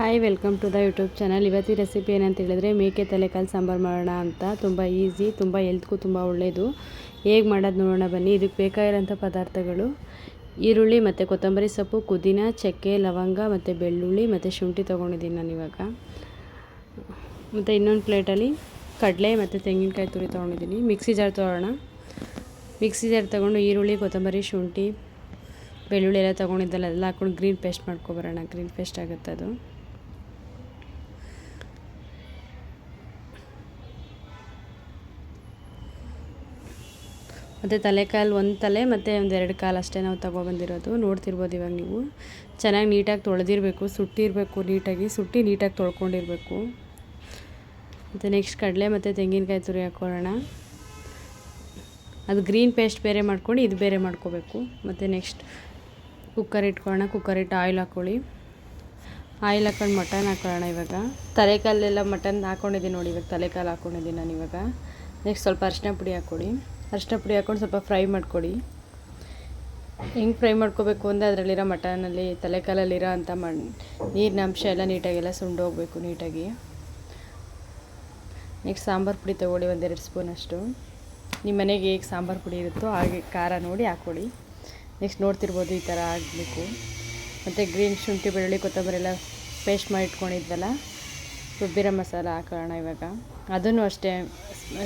Hi welcome to the YouTube channel ಇವತ್ತಿನ recipe ಏನಂತ ಹೇಳಿದ್ರೆ ಮೇಕೆ ತಲೆಕಾಲು ಸಾಂಬಾರು ಮಾಡೋಣ ಅಂತ. ತುಂಬ ಈಸಿ ತುಂಬ ಎಲ್ತ್ಗೂ ತುಂಬ ಒಳ್ಳೆಯದು ಹೇಗೆ ಮಾಡೋದು ನೋಡೋಣ ಬನ್ನಿ. ಇದಕ್ಕೆ ಬೇಕಾಗಿರೋಂಥ ಪದಾರ್ಥಗಳು ಈರುಳ್ಳಿ ಮತ್ತು ಕೊತ್ತಂಬರಿ ಸೊಪ್ಪು, ಪುದೀನ, ಚಕ್ಕೆ, ಲವಂಗ ಮತ್ತು ಬೆಳ್ಳುಳ್ಳಿ ಮತ್ತು ಶುಂಠಿ ತೊಗೊಂಡಿದ್ದೀನಿ ನಾನು ಇವಾಗ. ಮತ್ತು ಇನ್ನೊಂದು ಪ್ಲೇಟಲ್ಲಿ ಕಡಲೆ ಮತ್ತು ತೆಂಗಿನಕಾಯಿ ತುರಿ ತೊಗೊಂಡಿದ್ದೀನಿ. ಮಿಕ್ಸಿ ಜಾರ್ ತೊಗೊಳ್ಳೋಣ ಮಿಕ್ಸಿ ಜಾರ್ ತೊಗೊಂಡು ಈರುಳ್ಳಿ, ಕೊತ್ತಂಬರಿ, ಶುಂಠಿ, ಬೆಳ್ಳುಳ್ಳಿ ಎಲ್ಲ ತೊಗೊಂಡಿದ್ದಲ್ಲ ಎಲ್ಲ ಹಾಕ್ಕೊಂಡು ಗ್ರೀನ್ ಪೇಸ್ಟ್ ಮಾಡ್ಕೊಬರೋಣ ಗ್ರೀನ್ ಪೇಸ್ಟ್ ಆಗುತ್ತೆ ಅದು. ಮತ್ತು ತಲೆಕಾಲು ಒಂದು ತಲೆ ಮತ್ತು ಒಂದು ಎರಡು ಕಾಲು ಅಷ್ಟೇ ನಾವು ತೊಗೊಬಂದಿರೋದು ನೋಡ್ತಿರ್ಬೋದು ಇವಾಗ ನೀವು. ಚೆನ್ನಾಗಿ ನೀಟಾಗಿ ತೊಳೆದಿರಬೇಕು, ಸುಟ್ಟಿರಬೇಕು, ನೀಟಾಗಿ ಸುಟ್ಟಿ ನೀಟಾಗಿ ತೊಳ್ಕೊಂಡಿರಬೇಕು. ಮತ್ತು ನೆಕ್ಸ್ಟ್ ಕಡಲೆ ಮತ್ತು ತೆಂಗಿನಕಾಯಿ ತುರಿ ಹಾಕ್ಕೊಳ್ಳೋಣ ಅದು ಗ್ರೀನ್ ಪೇಸ್ಟ್ ಬೇರೆ ಮಾಡ್ಕೊಂಡು ಇದು ಬೇರೆ ಮಾಡ್ಕೋಬೇಕು. ಮತ್ತು ನೆಕ್ಸ್ಟ್ ಕುಕ್ಕರ್ ಇಟ್ಕೊಳ್ಳೋಣ ಕುಕ್ಕರ್ ಇಟ್ಟು ಆಯಿಲ್ ಹಾಕ್ಕೊಳ್ಳಿ ಆಯಿಲ್ ಹಾಕೊಂಡು ಮಟನ್ ಹಾಕೊಳ್ಳೋಣ ಇವಾಗ. ತಲೆಕಾಲೆಲ್ಲ ಮಟನ್ ಹಾಕ್ಕೊಂಡಿದ್ದೀನಿ ನೋಡಿ, ಇವಾಗ ತಲೆಕಾಲು ಹಾಕ್ಕೊಂಡಿದ್ದೀನಿ ನಾನು ಇವಾಗ. ನೆಕ್ಸ್ಟ್ ಸ್ವಲ್ಪ ಅರಿಶಿನ ಪುಡಿ ಹಾಕ್ಕೊಡಿ ಅರಿಶಿನ ಪುಡಿ ಹಾಕ್ಕೊಂಡು ಸ್ವಲ್ಪ ಫ್ರೈ ಮಾಡ್ಕೊಡಿ. ಹೆಂಗೆ ಫ್ರೈ ಮಾಡ್ಕೋಬೇಕು ಅಂದರೆ ಅದರಲ್ಲಿರೋ ಮಟನಲ್ಲಿ ತಲೆಕಾಲಲ್ಲಿರೋ ಅಂಥ ಮ ನೀರಿನ ಅಂಶ ಎಲ್ಲ ನೀಟಾಗೆಲ್ಲ ಸುಂಡು ಹೋಗಬೇಕು ನೀಟಾಗಿ. ನೆಕ್ಸ್ಟ್ ಸಾಂಬಾರು ಪುಡಿ ತೊಗೊಳ್ಳಿ ಒಂದೆರಡು ಸ್ಪೂನಷ್ಟು ನಿಮ್ಮ ಮನೆಗೆ ಹೇಗೆ ಸಾಂಬಾರು ಪುಡಿ ಇರುತ್ತೋ ಹಾಗೆ ಖಾರ ನೋಡಿ ಹಾಕ್ಕೊಡಿ. ನೆಕ್ಸ್ಟ್ ನೋಡ್ತಿರ್ಬೋದು ಈ ಥರ ಆಗಬೇಕು. ಮತ್ತು ಗ್ರೀನ್ ಶುಂಠಿ, ಬೆಳ್ಳುಳ್ಳಿ, ಕೊತ್ತಂಬರಿ ಎಲ್ಲ ಪೇಸ್ಟ್ ಮಾಡಿ ಇಟ್ಕೊಂಡಿದ್ವಲ್ಲ ರುಬ್ಬಿರೋ ಮಸಾಲ ಹಾಕೋಣ ಇವಾಗ. ಅದನ್ನು ಅಷ್ಟೇ,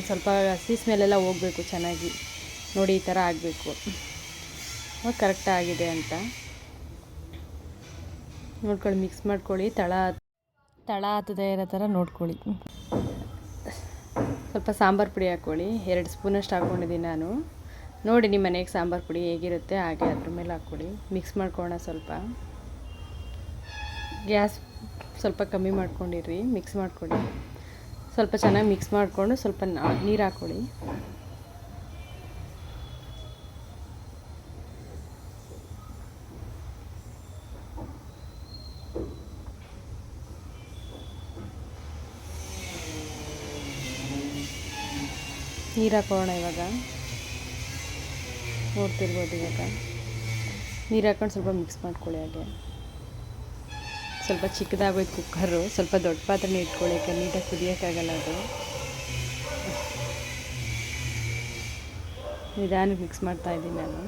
ಸ್ವಲ್ಪ ಹಸಿ ಸ್ಮೆಲ್ಲೆಲ್ಲ ಹೋಗಬೇಕು ಚೆನ್ನಾಗಿ. ನೋಡಿ, ಈ ಥರ ಆಗಬೇಕು. ಕರೆಕ್ಟಾಗಿದೆ ಅಂತ. ನೋಡ್ಕೊಳ್ಳಿ, ಮಿಕ್ಸ್ ಮಾಡ್ಕೊಳ್ಳಿ. ತಳ ತಳ ಹತ್ತದೇ ಇರೋ ಥರ ನೋಡ್ಕೊಳ್ಳಿ. ಸ್ವಲ್ಪ ಸಾಂಬಾರು ಪುಡಿ ಹಾಕ್ಕೊಳ್ಳಿ. ಎರಡು ಸ್ಪೂನಷ್ಟು ಹಾಕ್ಕೊಂಡಿದ್ದೀನಿ ನಾನು. ನೋಡಿ, ನಿಮ್ಮ ಮನೆಗೆ ಸಾಂಬಾರು ಪುಡಿ ಹೇಗಿರುತ್ತೆ, ಹಾಗೆ ಅದ್ರ ಮೇಲೆ ಹಾಕ್ಕೊಳ್ಳಿ. ಮಿಕ್ಸ್ ಮಾಡ್ಕೊಳ್ಳೋಣ ಸ್ವಲ್ಪ. ಗ್ಯಾಸ್ ಸ್ವಲ್ಪ ಕಮ್ಮಿ ಮಾಡ್ಕೊಂಡಿರಿ ಮಿಕ್ಸ್ ಮಾಡ್ಕೊಳ್ಳಿ. ಸ್ವಲ್ಪ ಚೆನ್ನಾಗಿ ಮಿಕ್ಸ್ ಮಾಡಿಕೊಂಡು ಸ್ವಲ್ಪ ನೀರು ಹಾಕ್ಕೊಳ್ಳಿ ನೀರು ಹಾಕೋಣ ಇವಾಗ. ನೋಡ್ತಿರ್ಬೋದು ಇವಾಗ. ನೀರು ಹಾಕೊಂಡು ಸ್ವಲ್ಪ ಮಿಕ್ಸ್ ಮಾಡ್ಕೊಳ್ಳಿ ಹಾಗೆ. ಸ್ವಲ್ಪ ಚಿಕ್ಕದಾಗೋಯ್ತು ಕುಕ್ಕರು. ಸ್ವಲ್ಪ ದೊಡ್ಡ ಪಾತ್ರೆನೇ ಇಟ್ಕೊಳ್ಳಿ ಯಾಕೆ ನೀಟಾಗಿ ಕುದಿಯೋಕ್ಕಾಗಲ್ಲ ಅದು. ನಿಧಾನಕ್ಕೆ ಮಿಕ್ಸ್ ಮಾಡ್ತಾ ಇದ್ದೀನಿ ನಾನು.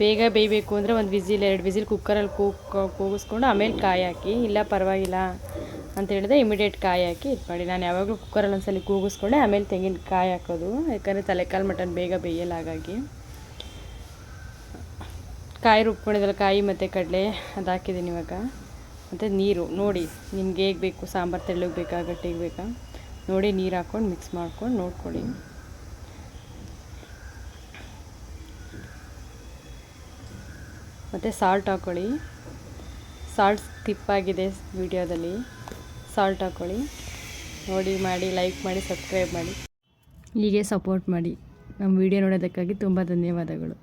ಬೇಗ ಬೇಯಬೇಕು ಅಂದರೆ ಒಂದು ವಿಸಿಲ್, ಎರಡು ವಿಸಿಲ್ ಕುಕ್ಕರಲ್ಲಿ ಕೂಗಿಸ್ಕೊಂಡು ಆಮೇಲೆ ಕಾಯಿ ಹಾಕಿ. ಇಲ್ಲ ಪರವಾಗಿಲ್ಲ. ಅಂತ ಹೇಳಿದ್ರೆ ಇಮಿಡಿಯೇಟ್ ಕಾಯಿ ಹಾಕಿ ಇದು ನಾನು ಯಾವಾಗಲೂ ಕುಕ್ಕರಲ್ಲಿ ಒಂದ್ಸಲ ಕೂಗಿಸ್ಕೊಂಡೆ, ಆಮೇಲೆ ತೆಂಗಿನಕಾಯಿ ಹಾಕೋದು. ಯಾಕಂದರೆ ತಲೆಕಾಲು ಮಟನ್ ಬೇಗ ಬೇಯಲ್ಲ ಹಾಗಾಗಿ. ಕಾಯಿ ರುಬ್ಕೊಂಡಿದ್ದಲ್ಲ ಕಾಯಿ ಮತ್ತು ಕಡಲೆ, ಅದು ಹಾಕಿದ್ದೀನಿ ಇವಾಗ. ಮತ್ತು ನೀರು, ನೋಡಿ ನಿಮ್ಗೆ ಹೇಗೆ ಬೇಕು? ಸಾಂಬಾರು ತೆಳ್ಳಗೆ ಬೇಕಾ, ಗಟ್ಟಿಗೆ ಬೇಕಾ? ನೋಡಿ, ನೀರು ಹಾಕ್ಕೊಂಡು ಮಿಕ್ಸ್ ಮಾಡ್ಕೊಂಡು ನೋಡ್ಕೊಳ್ಳಿ. ಮತ್ತು ಸಾಲ್ಟ್ ಹಾಕ್ಕೊಳ್ಳಿ ಸಾಲ್ಟ್ ಸ್ಕಿಪ್ಪಾಗಿದೆ ವಿಡಿಯೋದಲ್ಲಿ ಸಾಲ್ಟ್ ಹಾಕ್ಕೊಳ್ಳಿ ನೋಡಿ, ಮಾಡಿ ಲೈಕ್ ಮಾಡಿ ಸಬ್ಸ್ಕ್ರೈಬ್ ಮಾಡಿ. ಹೀಗೆ ಸಪೋರ್ಟ್ ಮಾಡಿ. ನಮ್ಮ ವಿಡಿಯೋ ನೋಡೋದಕ್ಕಾಗಿ ತುಂಬ ಧನ್ಯವಾದಗಳು.